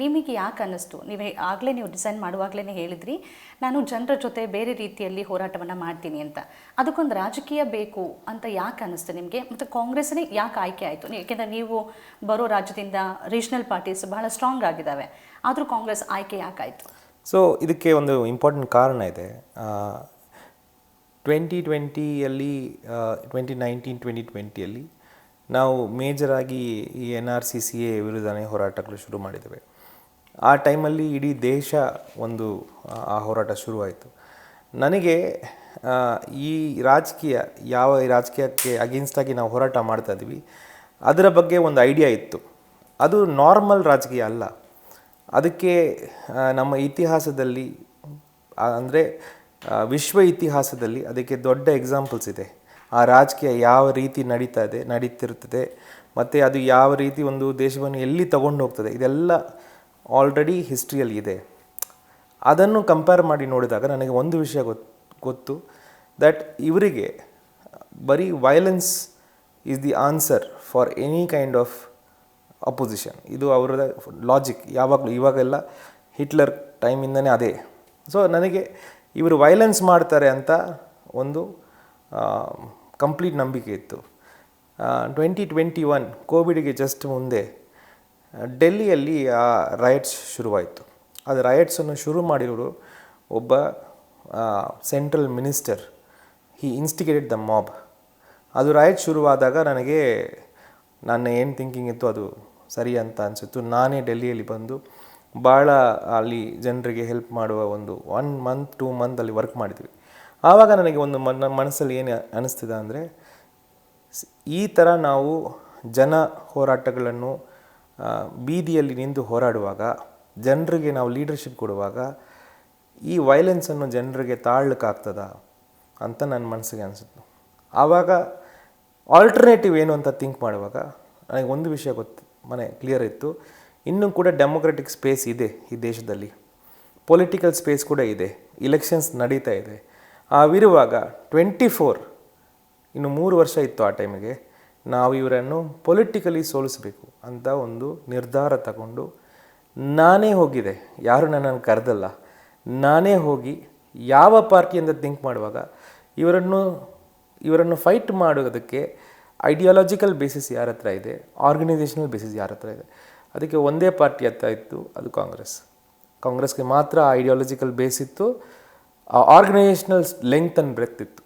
ನಿಮಗೆ ಯಾಕೆ ಅನ್ನಿಸ್ತು? ನೀವು ಆಗಲೇ ನೀವು ಡಿಸೈನ್ ಮಾಡುವಾಗಲೇ ಹೇಳಿದ್ರಿ, ನಾನು ಜನರ ಜೊತೆ ಬೇರೆ ರೀತಿಯಲ್ಲಿ ಹೋರಾಟವನ್ನು ಮಾಡ್ತೀನಿ ಅಂತ. ಅದಕ್ಕೊಂದು ರಾಜಕೀಯ ಬೇಕು ಅಂತ ಯಾಕೆ ಅನ್ನಿಸ್ತು ನಿಮಗೆ? ಮತ್ತು ಕಾಂಗ್ರೆಸ್ನೇ ಯಾಕೆ ಆಯ್ಕೆ ಆಯಿತು? ಏಕೆಂದರೆ ನೀವು ಬರೋ ರಾಜ್ಯದಿಂದ ರೀಜನಲ್ ಪಾರ್ಟೀಸ್ ಬಹಳ ಸ್ಟ್ರಾಂಗ್ ಆಗಿದ್ದಾವೆ. ಆದರೂ ಕಾಂಗ್ರೆಸ್ ಆಯ್ಕೆ ಯಾಕಾಯಿತು ಸೊ ಇದಕ್ಕೆ ಒಂದು ಇಂಪಾರ್ಟೆಂಟ್ ಕಾರಣ ಇದೆ. ಟ್ವೆಂಟಿ ಟ್ವೆಂಟಿಯಲ್ಲಿ ಟ್ವೆಂಟಿ ನೈನ್ಟೀನ್ ಟ್ವೆಂಟಿ ಟ್ವೆಂಟಿಯಲ್ಲಿ ನಾವು ಮೇಜರಾಗಿ ಈ N R C C A ವಿರುದ್ಧನೇ ಹೋರಾಟಗಳು ಶುರು ಮಾಡಿದ್ದೇವೆ. ಆ ಟೈಮಲ್ಲಿ ಇಡೀ ದೇಶ ಒಂದು, ಆ- ಹೋರಾಟ ಶುರುವಾಯಿತು. ನನಗೆ ಈ ರಾಜಕೀಯ, ಯಾವ ರಾಜಕೀಯಕ್ಕೆ ಅಗೇನ್ಸ್ಟಾಗಿ ನಾವು ಹೋರಾಟ ಮಾಡ್ತಾ ಇದ್ವಿ ಅದರ ಬಗ್ಗೆ ಒಂದು ಐಡಿಯಾ ಇತ್ತು. ಅದು ನಾರ್ಮಲ್ ರಾಜಕೀಯ ಅಲ್ಲ. ಅದಕ್ಕೆ ನಮ್ಮ ಇತಿಹಾಸದಲ್ಲಿ ಅಂದರೆ ವಿಶ್ವ ಇತಿಹಾಸದಲ್ಲಿ ಅದಕ್ಕೆ ದೊಡ್ಡ ಎಕ್ಸಾಂಪಲ್ಸ್ ಇದೆ. ಆ ರಾಜಕೀಯ ಯಾವ ರೀತಿ ನಡೀತಾ ಇದೆ ನಡೀತಿರ್ತದೆ ಮತ್ತು ಅದು ಯಾವ ರೀತಿ ಒಂದು ದೇಶವನ್ನು ಎಲ್ಲಿ ತಗೊಂಡು ಹೋಗ್ತದೆ, ಇದೆಲ್ಲ ಆಲ್ರೆಡಿ ಹಿಸ್ಟ್ರಿಯಲ್ಲಿ ಇದೆ. ಅದನ್ನು ಕಂಪೇರ್ ಮಾಡಿ ನೋಡಿದಾಗ ನನಗೆ ಒಂದು ವಿಷಯ ಗೊತ್ತು ಗೊತ್ತು ದಟ್ ಇವರಿಗೆ ಬರೀ violence is the answer for any kind of opposition ಇದು ಅವರ ಲಾಜಿಕ್ ಯಾವಾಗಲೂ ಇವಾಗೆಲ್ಲ ಹಿಟ್ಲರ್ ಟೈಮಿಂದನೇ ಅದೇ. ಸೊ ನನಗೆ ಇವರು ವೈಲೆನ್ಸ್ ಮಾಡ್ತಾರೆ ಅಂತ ಒಂದು ಕಂಪ್ಲೀಟ್ ನಂಬಿಕೆ ಇತ್ತು. ಟ್ವೆಂಟಿ ಟ್ವೆಂಟಿ ಒನ್ ಕೋವಿಡ್ಗೆ ಜಸ್ಟ್ ಮುಂದೆ ಡೆಲ್ಲಿಯಲ್ಲಿ ಆ ರಯಟ್ಸ್ ಶುರುವಾಯಿತು. ಅದು ರಯಟ್ಸನ್ನು ಶುರು ಮಾಡಿರೋರು ಒಬ್ಬ central minister he instigated the mob ಅದು ರೈಟ್ ಶುರುವಾದಾಗ ನನಗೆ ನನ್ನ ಏನು ಥಿಂಕಿಂಗ್ ಇತ್ತು ಅದು ಸರಿ ಅಂತ ಅನಿಸಿತ್ತು. ನಾನೇ ಡೆಲ್ಲಿಯಲ್ಲಿ ಬಂದು ಭಾಳ ಅಲ್ಲಿ ಜನರಿಗೆ ಹೆಲ್ಪ್ ಮಾಡುವ ಒಂದು ಒನ್ ಮಂತ್ ಟೂ ಮಂತ್ ಅಲ್ಲಿ ವರ್ಕ್ ಮಾಡಿದ್ವಿ. ಆವಾಗ ನನಗೆ ಒಂದು ನನ್ನ ಮನಸ್ಸಲ್ಲಿ ಏನು ಅನಿಸ್ತಿದೆ ಅಂದರೆ, ಈ ಥರ ನಾವು ಜನ ಹೋರಾಟಗಳನ್ನು ಬೀದಿಯಲ್ಲಿ ನಿಂತು ಹೋರಾಡುವಾಗ ಜನರಿಗೆ ನಾವು ಲೀಡರ್ಶಿಪ್ ಕೊಡುವಾಗ ಈ ವೈಲೆನ್ಸನ್ನು ಜನರಿಗೆ ತಾಳ್ಲಿಕ್ಕಾಗ್ತದ ಅಂತ ನನ್ನ ಮನಸ್ಸಿಗೆ ಅನಿಸುತ್ತೆ. ಆವಾಗ ಆಲ್ಟರ್ನೇಟಿವ್ ಏನು ಅಂತ ಥಿಂಕ್ ಮಾಡುವಾಗ ನನಗೆ ಒಂದು ವಿಷಯ ಗೊತ್ತು, ಮನೆ ಕ್ಲಿಯರ್ ಇತ್ತು. ಇನ್ನೂ ಕೂಡ ಡೆಮೊಕ್ರೆಟಿಕ್ ಸ್ಪೇಸ್ ಇದೆ ಈ ದೇಶದಲ್ಲಿ. ಪೊಲಿಟಿಕಲ್ ಸ್ಪೇಸ್ ಕೂಡ ಇದೆ. ಇಲೆಕ್ಷನ್ಸ್ ನಡೀತಾ ಇದೆ. ಆವಿರುವಾಗ ಟ್ವೆಂಟಿ ಫೋರ್ ಇನ್ನು ಮೂರು ವರ್ಷ ಇತ್ತು ಆ ಟೈಮಿಗೆ ನಾವು ಇವರನ್ನು ಪೊಲಿಟಿಕಲಿ ಸೋಲಿಸಬೇಕು. ಅಂತ ಒಂದು ನಿರ್ಧಾರ ತಗೊಂಡು ನಾನೇ ಹೋಗಿದೆ. ಯಾರು ನನ್ನನ್ನು ಕರೆದಲ್ಲ. ನಾನೇ ಹೋಗಿ ಯಾವ ಪಾರ್ಟಿ ಅಂತ ಥಿಂಕ್ ಮಾಡುವಾಗ ಇವರನ್ನು ಇವರನ್ನು ಫೈಟ್ ಮಾಡೋದಕ್ಕೆ ಐಡಿಯಾಲಜಿಕಲ್ ಬೇಸಿಸ್ ಯಾರ ಹತ್ರ ಇದೆ? ಆರ್ಗನೈಸೇಷನಲ್ ಬೇಸಿಸ್ ಯಾರ ಹತ್ರ ಇದೆ? ಅದಕ್ಕೆ ಒಂದೇ ಪಾರ್ಟಿ ಹತ್ರ ಇತ್ತು, ಅದು ಕಾಂಗ್ರೆಸ್. ಕಾಂಗ್ರೆಸ್ಗೆ ಮಾತ್ರ ಐಡಿಯಾಲಜಿಕಲ್ ಬೇಸ್ ಇತ್ತು ಆರ್ಗನೈಸೇಷನಲ್ ಲೆಂತ್ ಆ್ಯಂಡ್ ಬ್ರೆತ್ ಇತ್ತು.